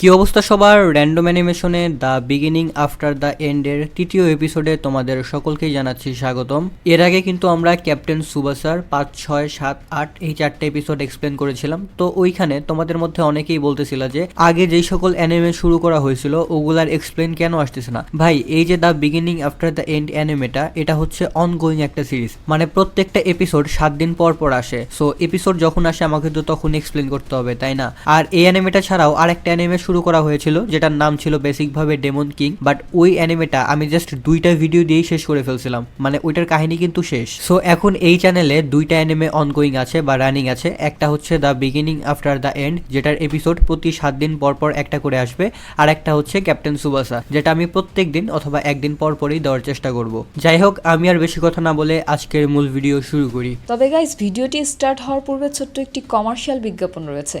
কি অবস্থা সবার? র্যান্ডম অ্যানিমেশনে দ্য বিগিনিং আফটার দ্য এন্ডের তৃতীয় এপিসোডে তোমাদের সকলকেই জানাচ্ছি স্বাগতম। এর আগে কিন্তু আমরা ক্যাপ্টেন সুবাসার পাঁচ, ছয়, সাত, আট এই চারটে এপিসোড এক্সপ্লেন করেছিলাম। তো ওইখানে তোমাদের মধ্যে অনেকেই বলতেছিল যে, আগে যেই সকল অ্যানিমে শুরু করা হয়েছিল, ওগুলার এক্সপ্লেন কেন আসতেছে না? ভাই, এই যে the beginning after the end অ্যানিমেটা এটা হচ্ছে অনগোয়িং একটা সিরিজ মানে প্রত্যেকটা এপিসোড সাত দিন পর পর আসে। সো এপিসোড যখন আসে, আমাকে তো তখন এক্সপ্লেন করতে হবে, তাই না? আর এই অ্যানিমেটা ছাড়াও আরেকটা অ্যানিমে শুরু করা হয়েছিল, যেটার নাম ছিল বেসিকভাবে ডেমন কিং, বাট ওই অ্যানিমেটা আমি জাস্ট দুইটা ভিডিও দিয়েই শেষ করে ফেলছিলাম মানে ওইটার কাহিনী কিন্তু শেষ। সো এখন এই চ্যানেলে দুইটা অ্যানিমে অনগোয়িং আছে বা রানিং আছে, একটা হচ্ছে the beginning after the end যেটার এপিসোড প্রতি সাত দিন পর পর একটা করে আসবে, আর একটা হচ্ছে ক্যাপ্টেন সুবাসা যেটা আমি প্রত্যেক দিন অথবা একদিন পর পরই দেওয়ার চেষ্টা করব। যাই হোক, আমি আর বেশি কথা না বলে আজকের মূল ভিডিও শুরু করি। তবে গাইজ ভিডিওটি স্টার্ট হওয়ার পূর্বে ছোট্ট একটি কমার্শিয়াল বিজ্ঞাপন রয়েছে।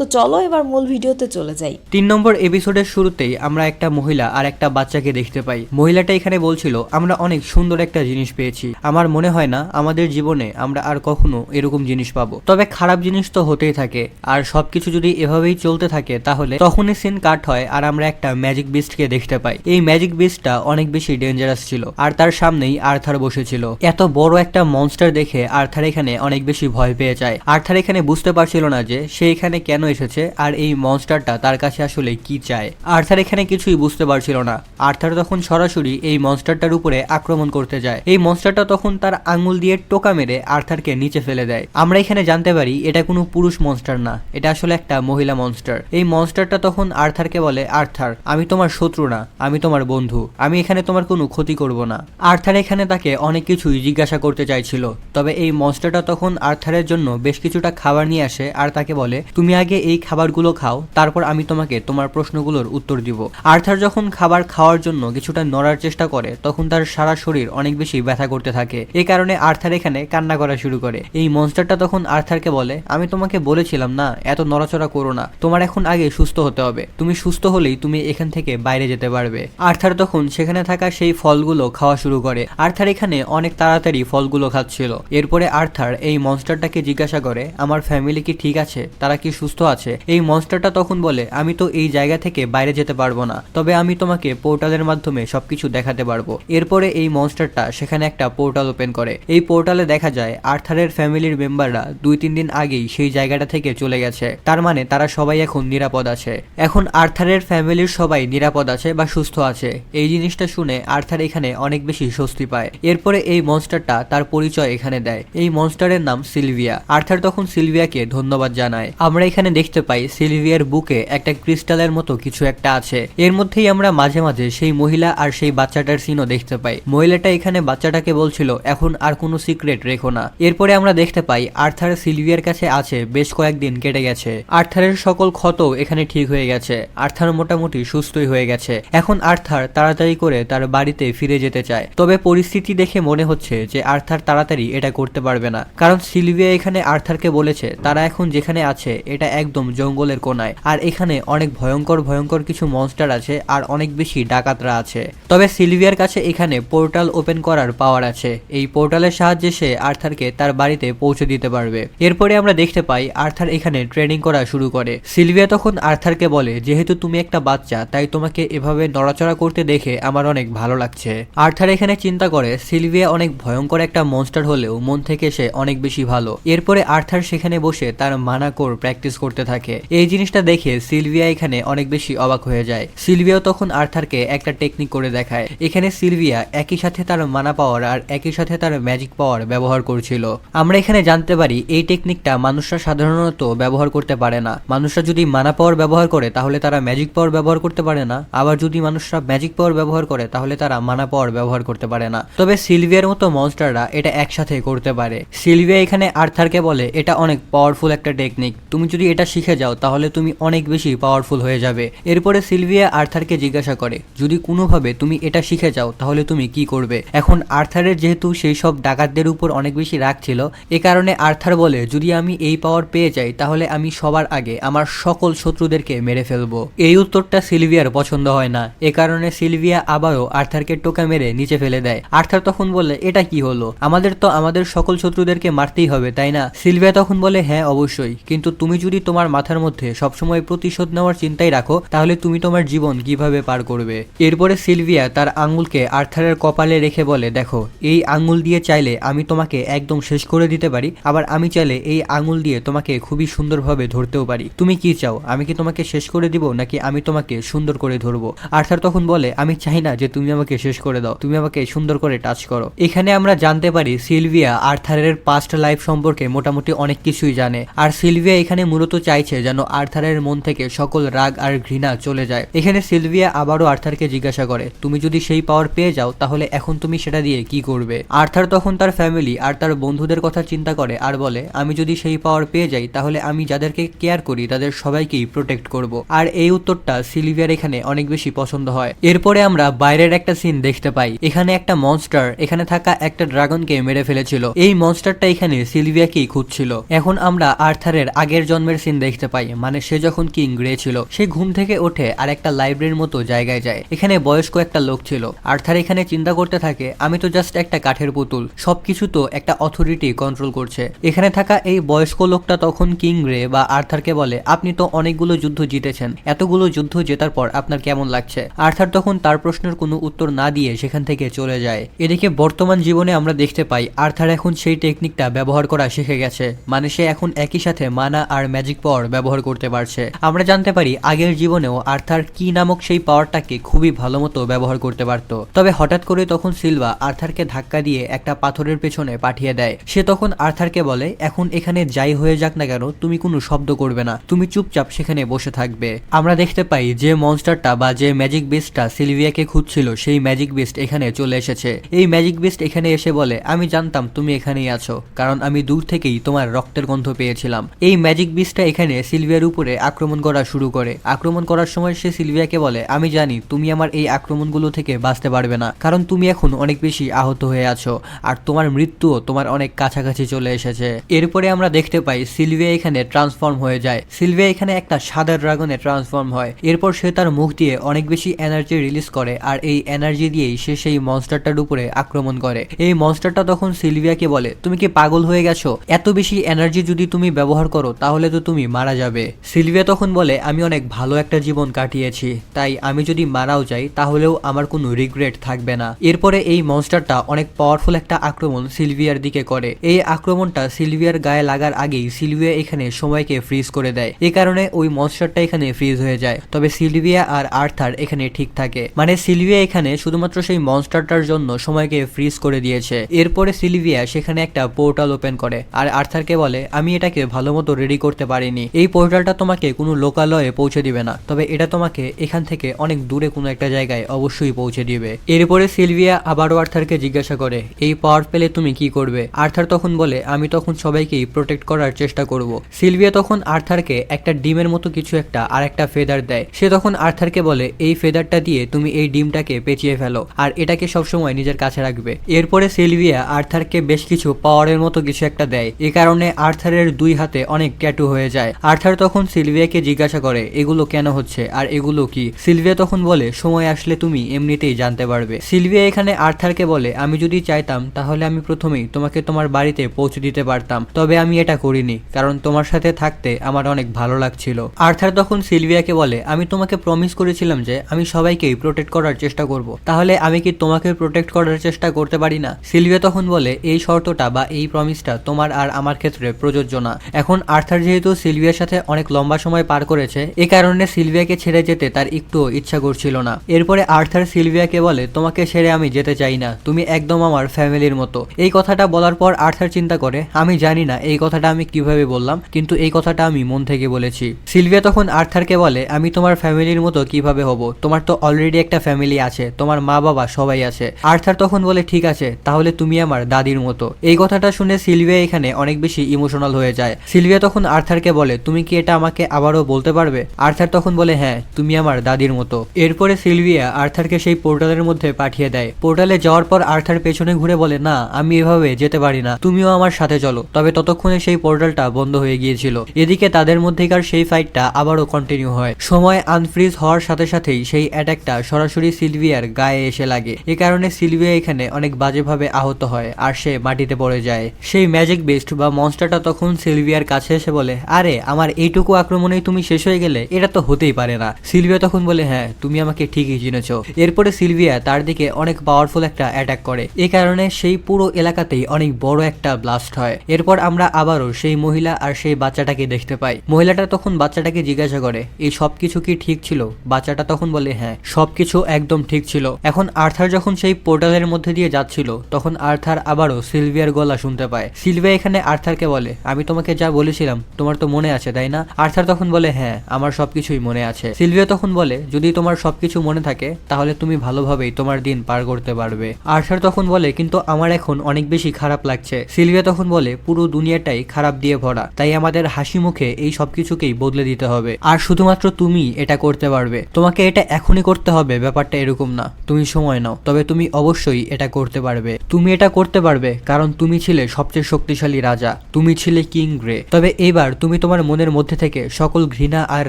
তো চলো এবার মূল ভিডিওতে চলে যাই। তিন নম্বর এপিসোডের শুরুতেই আমরা একটা মহিলা আর একটা বাচ্চাকে দেখতে পাই। মহিলাটা এখানে বলছিল, আমরা অনেক সুন্দর একটা জিনিস পেয়েছি। আমার মনে হয় না আমাদের জীবনে আমরা আর কখনো এরকম জিনিস পাবো। তবে খারাপ জিনিস তো হতেই থাকে। আর সবকিছু যদি এভাবেই চলতে থাকে, তাহলে তখনই সিন কাট হয় আর আমরা একটা ম্যাজিক বিস্টকে দেখতে পাই। এই ম্যাজিক বিস্টটা অনেক বেশি ডেঞ্জারাস ছিল আর তার সামনেই আর্থার বসেছিল। এত বড় একটা মনস্টার দেখে আর্থার এখানে অনেক বেশি ভয় পেয়ে যায়। আর্থার এখানে বুঝতে পারছিল না যে সে এখানে কেন এসেছে আর এই মনস্টারটা তার কাছে আসলে কি চায়? আর্থার এখানে কিছুই বুঝতে পারছিল না। আর্থার তখন সরাসরি এই মনস্টারটার উপরে আক্রমণ করতে যায়। এই মনস্টারটা তখন তার আঙুল দিয়ে টোকা মেরে আর্থারকে নিচে ফেলে দেয়। আমরা এখানে জানতে পারি, এটা কোনো পুরুষ মনস্টার না। এটা আসলে একটা মহিলা মনস্টার এই মনস্টারটা তখন আর্থারকে বলে, আর্থার, আমি তোমার শত্রু না, আমি তোমার বন্ধু। আমি এখানে তোমার কোনো ক্ষতি করব না। আর্থার এখানে তাকে অনেক কিছুই জিজ্ঞাসা করতে চাইছিল। তবে এই মনস্টারটা তখন আর্থারের জন্য বেশ কিছুটা খাবার নিয়ে আসে আর তাকে বলে, তুমি আগে এই খাবারগুলো খাও, তারপর আমি তোমাকে তোমার প্রশ্নগুলোর উত্তর দিব। আর্থার যখন খাবার খাওয়ার জন্য কিছুটা নড়ার চেষ্টা করে, তখন তার সারা শরীর অনেক বেশি ব্যথা করতে থাকে। এই কারণে আর্থার এখানে কান্না করা শুরু করে। এই মনস্টারটা তখন আর্থারকে বলে, আমি তোমাকে বলেছিলাম না, এত নড়াচড়া করো না। তোমার এখন আগে সুস্থ হতে হবে। তুমি সুস্থ হলেই তুমি এখান থেকে বাইরে যেতে পারবে। আর্থার তখন সেখানে থাকা সেই ফলগুলো খাওয়া শুরু করে। আর্থার এখানে অনেক তাড়াতাড়ি ফলগুলো খাচ্ছিল। এরপরে আর্থার এই মনস্টারটাকে জিজ্ঞাসা করে, আমার ফ্যামিলি কি ঠিক আছে? তারা কি সুস্থ আছে। এই মনস্টারটা তখন বলে, আমি তো এই জায়গা থেকে বাইরে যেতে পারব না। তবে আমি তোমাকে পোর্টালের মাধ্যমে সবকিছু দেখাতে পারব। এরপরে এই মনস্টারটা সেখানে একটা পোর্টাল ওপেন করে। এই পোর্টালে দেখা যায়, আর্থারের ফ্যামিলির মেম্বাররা দুই তিন দিন আগেই সেই জায়গাটা থেকে চলে গেছে। তার মানে তারা সবাই এখন নিরাপদ আছে। এখন আর্থারের ফ্যামিলির সবাই নিরাপদ আছে বা সুস্থ আছে। এই জিনিসটা শুনে আর্থার এখানে অনেক বেশি স্বস্তি পায়। এরপরে এই মনস্টারটা তার পরিচয় এখানে দেয়। এই মনস্টারের নাম সিলভিয়া। আর্থার তখন সিলভিয়াকে ধন্যবাদ জানায়। আমরা এখানে দেখতে পাই সিলভিয়ার বুকে একটা ক্রিস্টালের মতো কিছু একটা আছে। এর মধ্যেই আমরা মাঝে মাঝে সেই মহিলা আর সেই বাচ্চাটার সিনও দেখতে পাই। মহিলাটা এখানে বাচ্চাটাকে বলছিল, এখন আর কোনো সিক্রেট রেখো না। এরপরে আমরা দেখতে পাই আর্থার সিলভিয়ার কাছে আছে, বেশ কয়েকদিন কেটে গেছে। আর্থারের সকল ক্ষত এখানে ঠিক হয়ে গেছে। আর্থার মোটামুটি সুস্থই হয়ে গেছে। এখন আর্থার তাড়াতাড়ি করে তার বাড়িতে ফিরে যেতে চায়। তবে পরিস্থিতি দেখে মনে হচ্ছে যে আর্থার তাড়াতাড়ি এটা করতে পারবে না। কারণ সিলভিয়া এখানে আর্থারকে বলেছে, তারা এখন যেখানে আছে, এটা একদম জঙ্গলের কোনায়। আর এখানে অনেক ভয়ঙ্কর ভয়ঙ্কর কিছু মনস্টার আছে আর অনেক বেশি ডাকাতরা আছে। তবে সিলভিয়ার কাছে এখানে পোর্টাল ওপেন করার পাওয়ার আছে। এই পোর্টালের সাহায্যে সে আর্থারকে তার বাড়িতে পৌঁছে দিতে পারবে। এরপরে আমরা দেখতে পাই আর্থার এখানে ট্রেনিং করা শুরু করে। সিলভিয়া তখন আর্থারকে বলে, যেহেতু তুমি একটা বাচ্চা, তাই তোমাকে এভাবে নড়াচড়া করতে দেখে আমার অনেক ভালো লাগছে। আর্থার এখানে চিন্তা করে, সিলভিয়া অনেক ভয়ঙ্কর একটা মনস্টার হলেও মন থেকে সে অনেক বেশি ভালো। এরপরে আর্থার সেখানে বসে তার মানাকোর প্র্যাকটিস করতে থাকে। এই জিনিসটা দেখে সিলভিয়া এখানে অনেক বেশি অবাক হয়ে যায়। সিলভিয়াও তখন আর্থারকে একটা টেকনিক করে দেখায়। এখানে সিলভিয়া একই সাথে তার মানা পাওয়ার আর একই সাথে তার ম্যাজিক পাওয়ার ব্যবহার করছিল। আমরা এখানে জানতে পারি, এই টেকনিকটা মানুষরা সাধারণত ব্যবহার করতে পারে না। মানুষরা যদি মানা পাওয়ার ব্যবহার করে, তাহলে তারা ম্যাজিক পাওয়ার ব্যবহার করতে পারে না। আবার যদি মানুষরা ম্যাজিক পাওয়ার ব্যবহার করে, তাহলে তারা মানা পাওয়ার ব্যবহার করতে পারে না। তবে সিলভিয়ার মতো মনস্টাররা এটা একসাথে করতে পারে। সিলভিয়া এখানে আর্থারকে বলে, এটা অনেক পাওয়ারফুল একটা টেকনিক তুমি যদি এটা শিখে যাও, তাহলে তুমি অনেক বেশি পাওয়ারফুল হয়ে যাবে। এরপরে সিলভিয়া আর্থারকে জিজ্ঞাসা করে, যদি কোনোভাবে তুমি এটা শিখে যাও, তাহলে তুমি কি করবে? এখন আর্থারের যেহেতু সেই সব ডাকাতদের উপর অনেক বেশি রাগ ছিল, এ কারণে আর্থার বলে, যদি আমি এই পাওয়ার পেয়ে যাই, তাহলে আমি সবার আগে আমার সকল শত্রুদেরকে মেরে ফেলব। এই উত্তরটা সিলভিয়ার পছন্দ হয় না। এ কারণে সিলভিয়া আবারও আর্থারকে টোকা মেরে নিচে ফেলে দেয়। আর্থার তখন বলে এটা কি হলো? আমাদের তো আমাদের সকল শত্রুদেরকে মারতেই হবে, তাই না? সিলভিয়া তখন বলে হ্যাঁ অবশ্যই। কিন্তু তুমি যদি তোমার মাথার মধ্যে সবসময় প্রতিশোধ নেওয়ার চিন্তাই রাখো, তাহলে তুমি তোমার জীবন কীভাবে পার করবে। এরপরে সিলভিয়া তার আঙ্গুলকে আর্থারের কপালে রেখে বলে, দেখো, এই আঙ্গুল দিয়ে চাইলে আমি তোমাকে একদম শেষ করে দিতে পারি, আবার আমি চাইলে এই আঙ্গুল দিয়ে তোমাকে খুবই সুন্দরভাবে ধরতেও পারি। তুমি কি চাও, আমি কি তোমাকে শেষ করে দিব, নাকি আমি তোমাকে সুন্দর করে ধরবো? আর্থার তখন বলে, আমি চাই না যে তুমি আমাকে শেষ করে দাও, তুমি আমাকে সুন্দর করে টাচ করো। এখানে আমরা জানতে পারি সিলভিয়া আর্থারের পাস্ট লাইফ সম্পর্কে মোটামুটি অনেক কিছুই জানে। আর সিলভিয়া এখানে মূলত চাইছে যেন আর্থারের মন থেকে সকল রাগ আর ঘৃণা চলে যায়। এখানে সিলভিয়া আবারও আর্থারকে জিজ্ঞাসা করে, তুমি যদি সেই পাওয়ার পেয়ে যাও, তাহলে এখন তুমি সেটা দিয়ে কি করবে? আর্থার তখন তার ফ্যামিলি আর তার বন্ধুদের কথা চিন্তা করে আর বলে, আমি যদি সেই পাওয়ার পেয়ে যাই, তাহলে আমি যাদেরকে কেয়ার করি, তাদের সবাইকেই প্রোটেক্ট করব। আর এই উত্তরটা সিলভিয়ার এখানে অনেক বেশি পছন্দ হয়। এরপরে আমরা বাইরের একটা সিন দেখতে পাই। এখানে একটা মনস্টার এখানে থাকা একটা ড্রাগনকে মেরে ফেলেছিল। এই মনস্টারটা এখানে সিলভিয়াকেই খুঁজছিল। এখন আমরা আর্থারের আগের জন্মের সিন দেখতে পাই মানে সে যখন কিং গ্রে ছিল, সে ঘুম থেকে ওঠে আর একটা লাইব্রেরির মতো জায়গায় যায়। এখানে বয়স্ক একটা লোক ছিল। আর্থার এখানে চিন্তা করতে থাকে, আমি তো জাস্ট একটা কাঠের পুতুল, সবকিছু তো একটা অথরিটি কন্ট্রোল করছে। এখানে থাকা এই বয়স্ক লোকটা তখন কিং গ্রে বা আর্থারকে বলে, আপনি তো অনেকগুলো যুদ্ধ জিতেছেন, এতগুলো যুদ্ধ জেতার পর আপনার কেমন লাগছে? আর্থার তখন তার প্রশ্নের কোনো উত্তর না দিয়ে সেখান থেকে চলে যায়। এদিকে বর্তমান জীবনে আমরা দেখতে পাই, আর্থার এখন সেই টেকনিকটা ব্যবহার করা শিখে গেছে মানে সে এখন একই সাথে মানা আর ম্যাজিক পাওয়ার ব্যবহার করতে পারছে। আমরা জানতে পারি, আগের জীবনেও আর্থার কি নামক সেই পাওয়ারটাকে খুবই ভালো মতো ব্যবহার করতে পারত। তবে হঠাৎ করে তখন সিলভা আর্থারকে ধাক্কা দিয়ে একটা পাথরের পেছনে পাঠিয়ে দেয়। সে তখন আর্থারকে বলে, এখন এখানে যাই হয়ে যাক না কেন, তুমি কোনো শব্দ করবে না। তুমি চুপচাপ সেখানে বসে থাকবে। আমরা দেখতে পাই যে মনস্টারটা বা যে ম্যাজিক বিস্টটা সিলভিয়াকে খুঁজছিল, সেই ম্যাজিক বিস্ট এখানে চলে এসেছে। এই ম্যাজিক বিস্ট এখানে এসে বলে, আমি জানতাম তুমি এখানেই আছো, কারণ আমি দূর থেকেই তোমার রক্তের গন্ধ পেয়েছিলাম। এই ম্যাজিক বিস্টটা এখানে সিলভিয়ার উপরে আক্রমণ করা শুরু করে। আক্রমণ করার সময় সে সিলভিয়াকে বলে, আমি জানি তুমি আমার এই আক্রমণগুলো থেকে বাঁচতে পারবে না, কারণ তুমি এখন অনেক বেশি আহত হয়ে আছো, আর তোমার মৃত্যুও তোমার অনেক কাছাকাছি চলে এসেছে। এরপরে আমরা দেখতে পাই সিলভিয়া এখানে ট্রান্সফর্ম হয়ে যায়। সিলভিয়া এখানে একটা সাদা ড্রাগনে ট্রান্সফর্ম হয়। এরপর সে তার মুখ দিয়ে অনেক বেশি এনার্জি রিলিজ করে, আর এই এনার্জি দিয়েই সে সেই মনস্টারটার উপরে আক্রমণ করে। এই মনস্টারটা তখন সিলভিয়াকে বলে, তুমি কি পাগল হয়ে গেছো? এত বেশি এনার্জি যদি তুমি ব্যবহার করো, তাহলে তো তুমি মারা যাবে। সিলভিয়া তখন বলে, আমি অনেক ভালো একটা জীবন কাটিয়েছি। তাই আমি যদি মারাও যাই, তাহলেও আমার কোনো রিগ্রেট থাকবে না। এরপরে এই মনস্টারটা অনেক পাওয়ারফুল একটা আক্রমণ সিলভিয়ার দিকে করে। এই আক্রমণটা সিলভিয়ার গায়ে লাগার আগেই সিলভিয়া এখানে সময়কে ফ্রিজ করে দেয়। এই কারণে ওই মনস্টারটা এখানে ফ্রিজ হয়ে যায়। তবে সিলভিয়া আর আর্থার এখানে ঠিক থাকে। মানে সিলভিয়া এখানে শুধুমাত্র সেই মনস্টারটার জন্য সময়কে ফ্রিজ করে দিয়েছে। এরপরে সিলভিয়া সেখানে একটা পোর্টাল ওপেন করে। আর আর্থারকে বলে, আমি এটাকে ভালো মতো রেডি করতে পারিনি। এই পোর্টালটা তোমাকে কোনো লোকালয়ে পৌঁছে দিবে না। তবে এটা তোমাকে এখান থেকে অনেক দূরে কোনো একটা জায়গায় অবশ্যই পৌঁছে দিবে। এরপরে সিলভিয়া আবারও আর্থারকে জিজ্ঞাসা করে, এই পাওয়ার পেলে তুমি কি করবে? আর্থার তখন বলে, আমি তখন সবাইকেই প্রোটেক্ট করার চেষ্টা করব। সিলভিয়া তখন আর্থারকে একটা ডিমের মতো কিছু একটা আর একটা ফেদার দেয়। সে তখন আর্থারকে বলে, এই ফেদারটা দিয়ে তুমি এই ডিমটাকে পেঁচিয়ে ফেলো আর এটাকে সবসময় নিজের কাছে রাখবে। এরপরে সিলভিয়া আর্থারকে বেশ কিছু পাওয়ারের মতো কিছু একটা দেয়। এ কারণে আর্থারের দুই হাতে অনেক ট্যাটু হয়ে যায়। আর্থার তখন সিলভিয়াকে জিজ্ঞাসা করে, এগুলো কেন হচ্ছে? আর এগুলো কি? সিলভিয়া তখন বলে, সময় আসলে তুমি এমনিতেই জানতে পারবে। সিলভিয়া এখানে আর্থারকে বলে, আমি যদি চাইতাম, তাহলে আমি প্রথমেই তোমাকে তোমার বাড়িতে পৌঁছে দিতে পারতাম। তবে আমি এটা করিনি, কারণ তোমার সাথে থাকতে আমার অনেক ভালো লাগছিল। আর্থার তখন সিলভিয়াকে বলে, আমি তোমাকে প্রমিস করেছিলাম যে আমি সবাইকেই প্রোটেক্ট করার চেষ্টা করব। তাহলে আমি কি তোমাকে প্রোটেক্ট করার চেষ্টা করতে পারি না? সিলভিয়া তখন বলে, এই শর্তটা বা এই প্রমিসটা তোমার আর আমার ক্ষেত্রে প্রযোজ্য না। এখন আর্থার যেহেতু সিলভিয়ার সাথে অনেক লম্বা সময় পার করেছে, এ কারণে সিলভিয়াকে ছেড়ে যেতে তার একটুও ইচ্ছা করছিল না। এরপরে আর্থার সিলভিয়াকে বলে, তোমাকে ছেড়ে আমি যেতে চাই না, তুমি একদম আমার ফ্যামিলির মতো। এই কথাটা বলার পর আর্থার চিন্তা করে, আমি জানি না এই কথাটা আমি কীভাবে বললাম, কিন্তু এই কথাটা আমি মন থেকে বলেছি। সিলভিয়া তখন আর্থারকে বলে, আমি তোমার ফ্যামিলির মতো কীভাবে হব? তোমার তো অলরেডি একটা ফ্যামিলি আছে, তোমার মা বাবা সবাই আছে। আর্থার তখন বলে, ঠিক আছে, তাহলে তুমি আমার দাদির মতো। এই কথাটা শুনে সিলভিয়া এখানে অনেক বেশি ইমোশনাল হয়ে যায়। সিলভিয়া তখন আর্থারকে বলে, তুমি কি এটা আমাকে আবারও বলতে পারবে? আর্থার তখন বলে হ্যাঁ তুমি আমার দাদির মতো। এরপরে সিলভিয়া আর্থারকে সেই পোর্টালের মধ্যে পাঠিয়ে দেয়। পোর্টালে যাওয়ার পর আর্থার পেছনে ঘুরে বলে, না, আমি এভাবে যেতে পারি না। তুমিও আমার সাথে চলো। তবে ততক্ষণে সেই পোর্টালটা বন্ধ হয়ে গিয়েছিল। এদিকে তাদের মধ্যেকার সেই ফাইটটা আবারও কন্টিনিউ হয়। সময় আনফ্রিজ হওয়ার সাথে সাথেই সেই অ্যাটাকটা সরাসরি সিলভিয়ার গায়ে এসে লাগে। এ কারণে সিলভিয়া এখানে অনেক বাজেভাবে আহত হয় আর সে মাটিতে পড়ে যায়। সেই ম্যাজিক বেস্ট বা মনস্টারটা তখন সিলভিয়ার কাছে এসে বলে আরে, আমার এইটুকু আক্রমণেই তুমি শেষ হয়ে গেলে? এটা তো হতেই পারে না। সিলভিয়া তখন বলে হ্যাঁ তুমি আমাকে ঠিকই চিনেছো। এরপরে সিলভিয়া তার দিকে অনেক পাওয়ারফুল একটা অ্যাটাক করে। এ কারণে সেই পুরো এলাকাতেই অনেক বড় একটা ব্লাস্ট হয়। এরপর আমরা আবারও সেই মহিলা আর সেই বাচ্চাটাকে দেখতে পাই। মহিলাটা তখন বাচ্চাটাকে জিজ্ঞাসা করে, এই সবকিছু কি ঠিক ছিল? বাচ্চাটা তখন বলে হ্যাঁ সবকিছু একদম ঠিক ছিল। এখন আর্থার যখন সেই পোর্টালের মধ্যে দিয়ে যাচ্ছিল, তখন আর্থার আবারও সিলভিয়ার গলা শুনতে পায়। সিলভিয়া এখানে আর্থারকে বলে, আমি তোমাকে যা বলেছিলাম, তোমার তো মনে আছে, তাই না? আর্থার তখন বলে হ্যাঁ আমার সবকিছুই মনে আছে। সিলভিয়া তখন বলে, যদি তোমার সবকিছু মনে থাকে, তাহলে তুমি ভালোভাবেই তোমার দিন পার করতে পারবে। আর্থার তখন বলে, কিন্তু আমার এখন অনেক বেশি খারাপ লাগছে। সিলভিয়া তখন বলে, পুরো দুনিয়াটাই খারাপ দিয়ে ভরা। তাই আমাদের হাসি মুখে এই সবকিছুকেই বদলে দিতে হবে। আর শুধুমাত্র তুমি এটা করতে পারবে। তোমাকে এটা এখনই করতে হবে, ব্যাপারটা এরকম না। তুমি সময় নাও, তবে তুমি অবশ্যই এটা করতে পারবে। তুমি এটা করতে পারবে কারণ তুমি ছিলে সবচেয়ে শক্তিশালী রাজা। তুমি ছিলে কিং গ্রে। তবে এবার তুমি তোমার মনের মধ্যে থেকে সকল ঘৃণা আর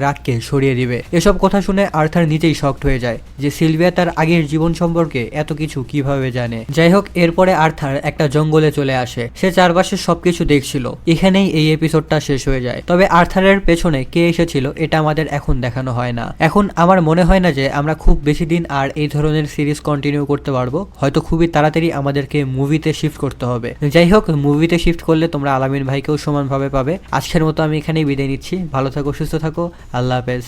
রাগকে সরিয়ে দিবে। এসব কথা শুনে আর্থার নিজেই শক্ট হয়ে যায় যে সিলভিয়া তার আগের জীবন সম্পর্কে এত কিছু কীভাবে জানে। যাই হোক, এরপরে আর্থার একটা জঙ্গলে চলে আসে। সে চারপাশে সবকিছু দেখছিল। এখানেই এই এপিসোডটা শেষ হয়ে যায়। তবে আর্থারের পেছনে কে এসেছিল, এটা আমাদের এখন দেখানো হয় না। এখন আমার মনে হয় না যে আমরা খুব বেশি দিন আর এই ধরনের সিরিজ কন্টিনিউ করতে পারব। হয়তো খুবই তাড়াতাড়ি আমাদেরকে মুভিতে শিফট করতে হবে। যাই হোক মুভিতে শিফট করলে তোমরা আলামিন ভাইকেও সমানভাবে পাবে। আজকের মতো আমি এখানেই বিদায় নিচ্ছি। ভালো থাকো সুস্থ থাকো। আল্লাহ হাফেজ।